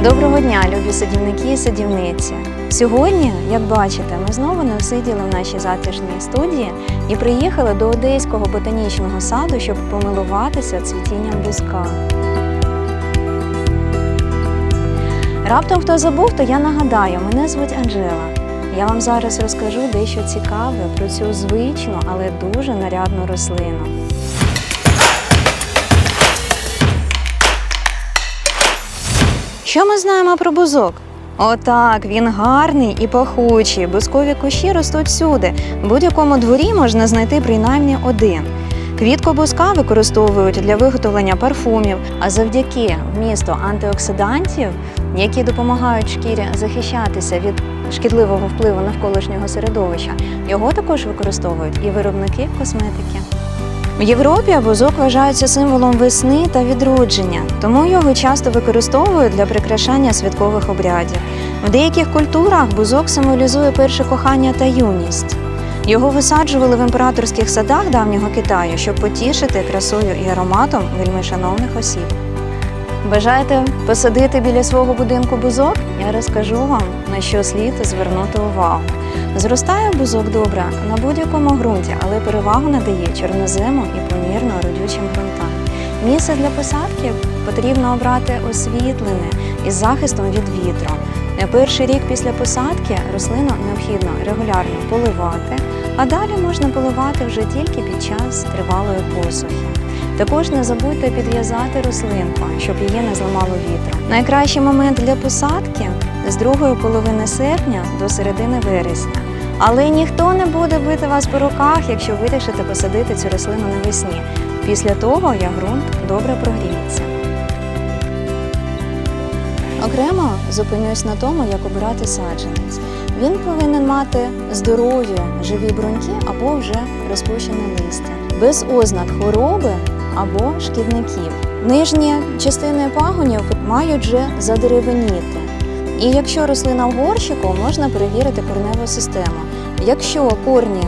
дня, любі садівники і садівниці. Сьогодні, як бачите, ми знову не всиділи в нашій затишній студії і приїхали до Одеського ботанічного саду, щоб помилуватися цвітінням бузка. Раптом хто забув, то я нагадаю, мене звуть Анжела. Я вам зараз розкажу дещо цікаве про цю звичну, але дуже нарядну рослину. Що ми знаємо про бузок? Отак, він гарний і пахучий. Бузкові кущі ростуть всюди. В будь-якому дворі можна знайти принаймні один. Квітку бузка використовують для виготовлення парфумів, а завдяки вмісту антиоксидантів, які допомагають шкірі захищатися від шкідливого впливу навколишнього середовища, його також використовують і виробники косметики. В Європі бузок вважається символом весни та відродження, тому його часто використовують для прикрашання святкових обрядів. В деяких культурах бузок символізує перше кохання та юність. Його висаджували в імператорських садах давнього Китаю, щоб потішити красою і ароматом вельмишановних осіб. Бажаєте посадити біля свого будинку бузок? Я розкажу вам, на що слід звернути увагу. Зростає бузок добре на будь-якому ґрунті, але перевагу надає чорнозему і помірно родючим ґрунтам. Місце для посадки потрібно обрати освітлене із захистом від вітру. На перший рік після посадки рослину необхідно регулярно поливати, а далі можна поливати вже тільки під час тривалої посухи. Також не забудьте підв'язати рослинку, щоб її не зламало вітру. Найкращий момент для посадки з другої половини серпня до середини вересня. Але ніхто не буде бити вас по руках, якщо вирішите посадити цю рослину навесні. Після того як ґрунт добре прогріється. Окремо зупинюсь на тому, як обирати саджанець. Він повинен мати здорові живі бруньки або вже розпущене листя, без ознак хвороби або шкідників. Нижні частини пагонів мають вже задеревеніти. І якщо рослина в горщику, можна перевірити кореневу систему. Якщо корні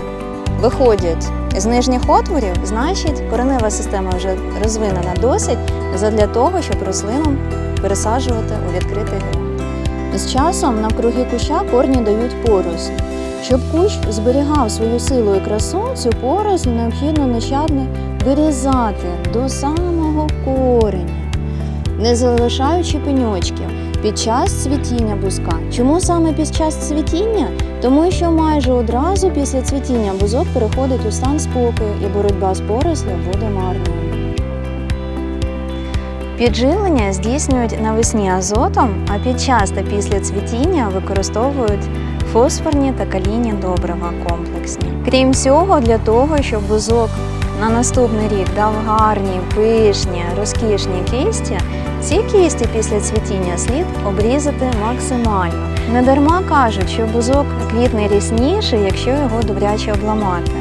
виходять з нижніх отворів, значить коренева система вже розвинена досить задля того, щоб рослину пересаджувати у відкритий ґрунт. З часом навкруги куща корні дають поросль. Щоб кущ зберігав свою силу і красу, цю поросль необхідно нещадно вирізати до самого кореня, не залишаючи пеньочків під час цвітіння бузка. Чому саме під час цвітіння? Тому що майже одразу після цвітіння бузок переходить у стан спокою і боротьба з порослю буде марною. Підживлення здійснюють навесні азотом, а під час та після цвітіння використовують фосфорні та калійні добрива комплексні. Крім цього, для того, щоб бузок на наступний рік дав гарні, пишні, розкішні кисті, ці кисті після цвітіння слід обрізати максимально. Недарма кажуть, що бузок квітне рясніше, якщо його добряче обламати.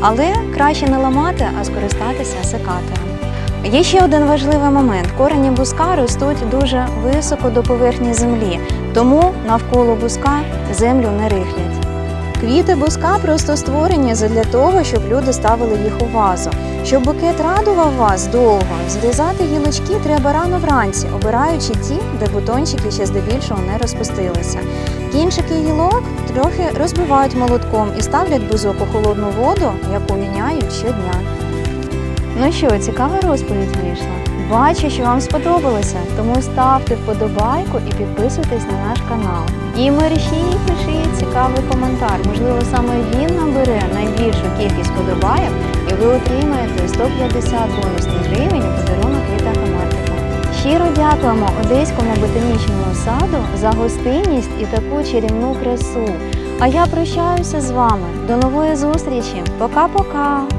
Але краще не ламати, а скористатися секатором. Є ще один важливий момент: корені бузка ростуть дуже високо до поверхні землі, тому навколо бузка землю не рихлять. Квіти бузка просто створені для того, щоб люди ставили їх у вазу. Щоб букет радував вас довго, зрізати гілочки треба рано вранці, обираючи ті, де бутончики ще здебільшого не розпустилися. Кінчики гілок трохи розбивають молотком і ставлять бузок у холодну воду, яку міняють щодня. Ну що, цікава розповідь вийшла. Бачу, що вам сподобалося, тому ставте вподобайку і підписуйтесь на наш канал. І мерщій пишіть цікавий коментар. Можливо, саме він набере найбільшу кількість вподобайок, і ви отримаєте 150 бонусних гривень у подарунок від автоматика. Щиро дякуємо Одеському ботанічному саду за гостинність і таку чарівну красу. А я прощаюся з вами. До нової зустрічі. Пока-пока!